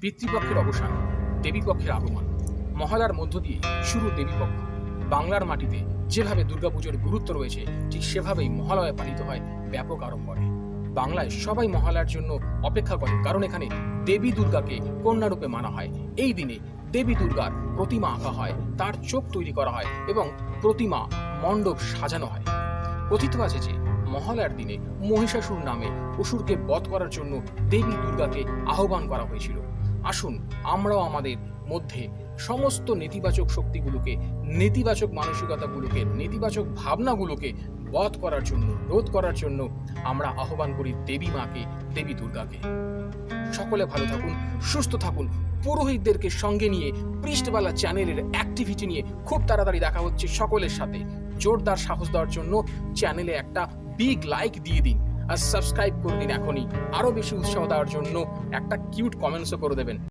পিতৃপক্ষের অবসান, দেবীপক্ষের আগমন। মহালার মধ্য দিয়ে শুরু দেবীপক্ষ। বাংলার মাটিতে যেভাবে দুর্গাপুজোর গুরুত্ব রয়েছে, ঠিক সেভাবেই মহালয়া পালিত হয় ব্যাপক আড়ম্বরে। বাংলায় সবাই মহালয়ার জন্য অপেক্ষা করে, কারণ এখানে দেবী দুর্গাকে কন্যারূপে মানা হয়। এই দিনে দেবী দুর্গার প্রতিমা আঁকা হয়, তার চোখ তৈরি করা হয় এবং প্রতিমা মণ্ডপ সাজানো হয়। কথিত আছে যে, মহালয়ার দিনে মহিষাসুর নামে অসুরকে বধ করার জন্য দেবী দুর্গাকে আহ্বান করা হয়েছিল। আসুন, আমরাও আমাদের মধ্যে সমস্ত নেতিবাচক শক্তিগুলোকে, নেতিবাচক মানসিকতাগুলোকে, নেতিবাচক ভাবনাগুলোকে বধ করার জন্য, রোধ করার জন্য আমরা আহ্বান করি দেবী মাকে, দেবী দুর্গাকে। সকলে ভালো থাকুন, সুস্থ থাকুন। পুরোহিতদেরকে সঙ্গে নিয়ে পৃষ্ঠবালা চ্যানেলের অ্যাক্টিভিটি নিয়ে খুব তাড়াতাড়ি দেখা হচ্ছে সকলের সাথে। জোরদার সাহস দেওয়ার জন্য চ্যানেলে একটা বিগ লাইক দিয়ে দিন। আর সাবস্ক্রাইব করে দিন এখনই। আরও বেশি উৎসাহ দেওয়ার জন্য একটা কিউট কমেন্টসও করে দেবেন।